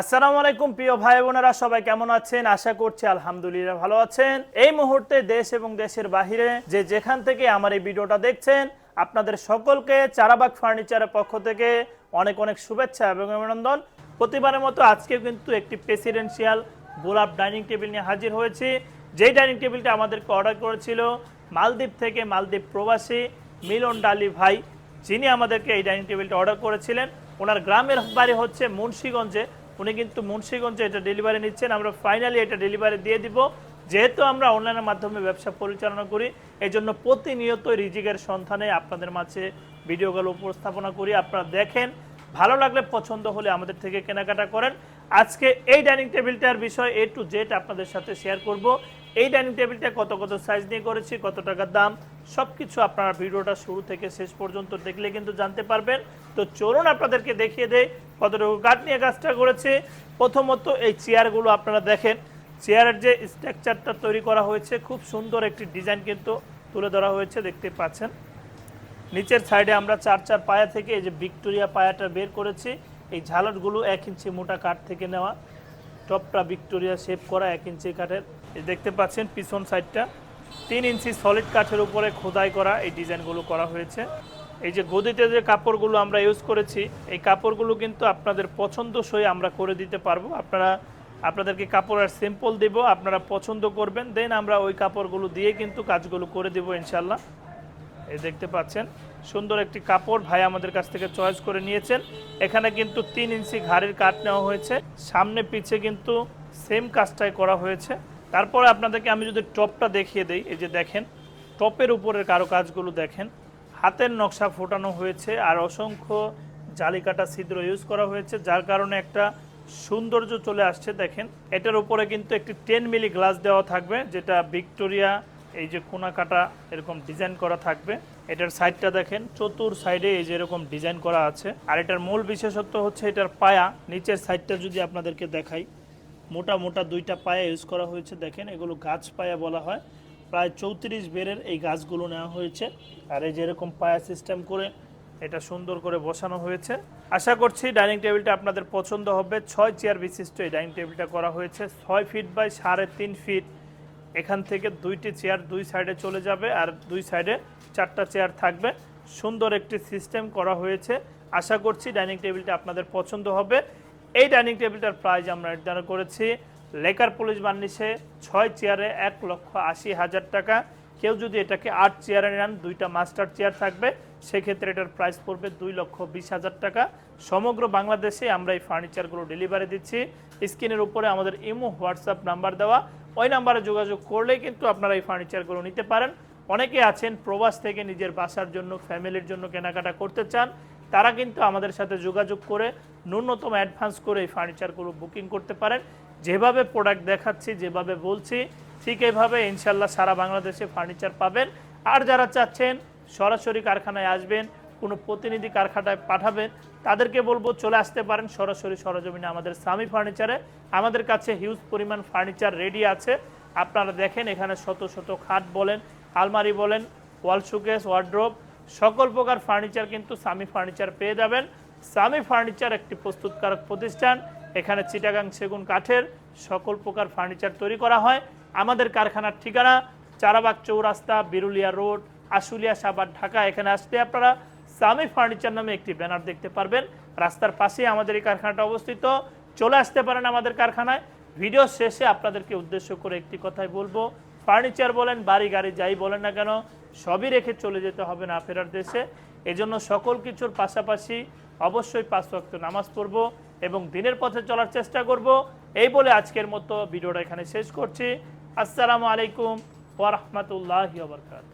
আসসালামু আলাইকুম, প্রিয় ভাই বোনেরা, সবাই কেমন আছেন? আশা করছি আলহামদুলিল্লাহ ভালো আছেন। এই মুহূর্তে দেশ এবং দেশের বাহিরে যে যেখান থেকে আমার এই ভিডিওটা দেখছেন, আপনাদের সকলকে চারাবাগ ফার্নিচারের পক্ষ থেকে অনেক অনেক শুভেচ্ছা এবং অভিনন্দন। প্রতিবারের মতো আজকে কিন্তু একটি প্রেসিডেন্সিয়াল গোলাপ ডাইনিং টেবিল নিয়ে হাজির হয়েছি। যেই ডাইনিং টেবিলটা আমাদেরকে অর্ডার করেছিল মালদ্বীপ থেকে মালদ্বীপ প্রবাসী মিলন ডালি ভাই, যিনি আমাদেরকে এই ডাইনিং টেবিলটা অর্ডার করেছিলেন। ওনার গ্রামের বাড়ি হচ্ছে মুন্সীগঞ্জে। উনি কিন্তু মুন্সিগঞ্জে এটা ডেলিভারি নিচ্ছেন। আমরা ফাইনালি এটা ডেলিভারি দিয়ে দিব। যেহেতু আমরা অনলাইনের মাধ্যমে ব্যবসা পরিচালনা করি এই জন্য প্রতিনিয়ত রিজিকের সন্ধানে আপনাদের মাঝে ভিডিওগুলো উপস্থাপনা করি। আপনারা দেখেন, ভালো লাগলে পছন্দ হলে আমাদের থেকে কেনাকাটা করেন। আজকে এই ডাইনিং টেবিলটার বিষয় এ টু জেড আপনাদের সাথে শেয়ার করব। এই ডাইনিং টেবিলটা কত কত সাইজ নিয়ে করেছি, কত টাকার দাম সব কিছু আপনারা ভিডিওটা শুরু থেকে শেষ পর্যন্ত দেখলে কিন্তু জানতে পারবেন। তো চলুন আপনাদেরকে দেখিয়ে দেয় কতটুকু কাঠ নিয়ে কাজটা করেছে। প্রথমত এই চেয়ারগুলো আপনারা দেখেন। চেয়ারের যে স্ট্রাকচারটা তৈরি করা হয়েছে, খুব সুন্দর একটি ডিজাইন কিন্তু তুলে ধরা হয়েছে, দেখতে পাচ্ছেন। নিচের সাইডে আমরা চার চার পায়া থেকে এই যে ভিক্টোরিয়া পায়াটা বের করেছি। এই ঝালটগুলো এক ইঞ্চি মোটা কাঠ থেকে নেওয়া। টপটা ভিক্টোরিয়া শেপ করা এক ইঞ্চি কাঠের। দেখতে পাচ্ছেন পিছন সাইডটা। তিন ইঞ্চি সলিড কাঠের উপরে খোদাই করা এই ডিজাইনগুলো করা হয়েছে। এই যে গদিতে যে কাপড়গুলো আমরা ইউজ করেছি, এই কাপড়গুলো কিন্তু আপনাদের পছন্দসই আমরা করে দিতে পারব। আপনারা, আপনাদেরকে কাপড় আর সিম্পল দেব, আপনারা পছন্দ করবেন, দেন আমরা ওই কাপড়গুলো দিয়ে কিন্তু কাজগুলো করে দেবো ইনশাল্লাহ এই দেখতে পাচ্ছেন, সুন্দর একটি কাপড় ভাই আমাদের কাছ থেকে চয়েস করে নিয়েছেন। এখানে কিন্তু তিন ইঞ্চি ঘাড়ের কাট নেওয়া হয়েছে। সামনে পিছে কিন্তু সেম কাজটাই করা হয়েছে। তারপরে আপনাদেরকে আমি যদি টপটা দেখিয়ে দেই, এই যে দেখেন, টপের উপরের কারও কাজগুলো দেখেন, হাতের নকশা ফোটানো হয়েছে আর অসংখ্য জালিকাটা ছিদ্র ইউজ করা হয়েছে, যার কারণে একটা সৌন্দর্য চলে আসছে, দেখেন। এটার উপরে কিন্তু একটি টেন মিলি গ্লাস দেওয়া থাকবে, যেটা ভিক্টোরিয়া, এই যে কোনা কাটা এরকম ডিজাইন করা থাকবে। এটার সাইডটা দেখেন, চতুর সাইডে এই যে এরকম ডিজাইন করা আছে। আর এটার মূল বিশেষত্ব হচ্ছে এটার পায়া, নিচের সাইডটা যদি আপনাদেরকে দেখাই। মোটা মোটা দুইটা পায়া ইউজ করা হয়েছে। দেখেন, এগুলো গাছ পায়া বলা হয়। প্রায় চৌত্রিশ বেরের এই গাছগুলো নেওয়া হয়েছে। আর এই যেরকম পায়া সিস্টেম করে এটা সুন্দর করে বসানো হয়েছে। আশা করছি ডাইনিং টেবিলটা আপনাদের পছন্দ হবে। ছয় চেয়ার বিশিষ্ট এই ডাইনিং টেবিলটা করা হয়েছে। ছয় ফিট বাই সাড়ে তিন ফিট। এখান থেকে দুইটি চেয়ার দুই সাইডে চলে যাবে আর দুই সাইডে চারটা চেয়ার থাকবে। সুন্দর একটি সিস্টেম করা হয়েছে। আশা করছি ডাইনিং টেবিলটা আপনাদের পছন্দ হবে। এই ডাইনিং টেবিলটার প্রাইস আমরা নির্ধারণ করেছি। লেকার পুলিশ বার্নিশে ছয় চেয়ারে এক লক্ষ আশি হাজার টাকা। কেউ যদি এটাকে আট চেয়ারে নেন, দুইটা মাস্টার চেয়ার থাকবে। সেক্ষেত্রে এটার প্রাইস পড়বে দুই লক্ষ বিশ হাজার টাকা। সমগ্র বাংলাদেশে আমরা এই ফার্নিচারগুলো ডেলিভারি দিচ্ছি। স্ক্রিনের উপরে আমাদের ইমো, হোয়াটসঅ্যাপ নাম্বার দেওয়া। ওই নাম্বারে যোগাযোগ করলেই কিন্তু আপনারা এই ফার্নিচারগুলো নিতে পারেন। অনেকে আছেন প্রবাস থেকে নিজের বাসার জন্য, ফ্যামিলির জন্য কেনাকাটা করতে চান। তারা কিন্তু আমাদের সাথে যোগাযোগ করে ন্যূনতম অ্যাডভান্স করে এই ফার্নিচারগুলো বুকিং করতে পারেন। যেভাবে প্রোডাক্ট দেখাচ্ছি, যেভাবে বলছি, ঠিক এইভাবে ইনশাল্লাহ সারা বাংলাদেশে ফার্নিচার পাবেন। আর যারা চাচ্ছেন সরাসরি কারখানায় আসবেন, কোনো প্রতিনিধি কারখানায় পাঠাবেন, তাদেরকে বলব চলে আসতে পারেন সরাসরি সরজমিনে আমাদের সামি ফার্নিচারে। আমাদের কাছে হিউজ পরিমাণ ফার্নিচার রেডি আছে। আপনারা দেখেন এখানে শত শত খাট বলেন, আলমারি বলেন ওয়াল শোকেস ওয়ার্ড্রোব সকল প্রকার ফার্নিচার কিন্তু সামি ফার্নিচার পেয়ে যাবেন। সামি ফার্নিচার একটি প্রস্তুতকারক প্রতিষ্ঠান, এখানে চিটাগাং সেগুন কাঠের সকল প্রকার ফার্নিচার তৈরি করা হয়। আমাদের কারখানার ঠিকানা, চারাবাগ চৌরাস্তা, বিরুলিয়া রোড, আশুলিয়া সাবার ঢাকা, এখানে আসতে আপনারা সামি ফার্নিচার নামে একটি ব্যানার দেখতে পারবেন। রাস্তার পাশেই আমাদের এই কারখানাটা অবস্থিত। চলে আসতে পারেন আমাদের কারখানায়। ভিডিও শেষে আপনাদেরকে উদ্দেশ্য করে একটি কথাই বলব ফার্নিচার বলেন, বাড়ি, গাড়ি, যাই বলেন না কেন, সবই রেখে চলে যেতে হবে না ফেরার দেশে। এজন্য সকল কিছুর পাশাপাশি অবশ্যই পাঁচ ওয়াক্ত নামাজ পড়ব এবং দিনের পথে চলার চেষ্টা করব। এই বলে আজকের মতো ভিডিওটা এখানে শেষ করছি। আসসালামু আলাইকুম ওরহমতুল্লাহ বরকাত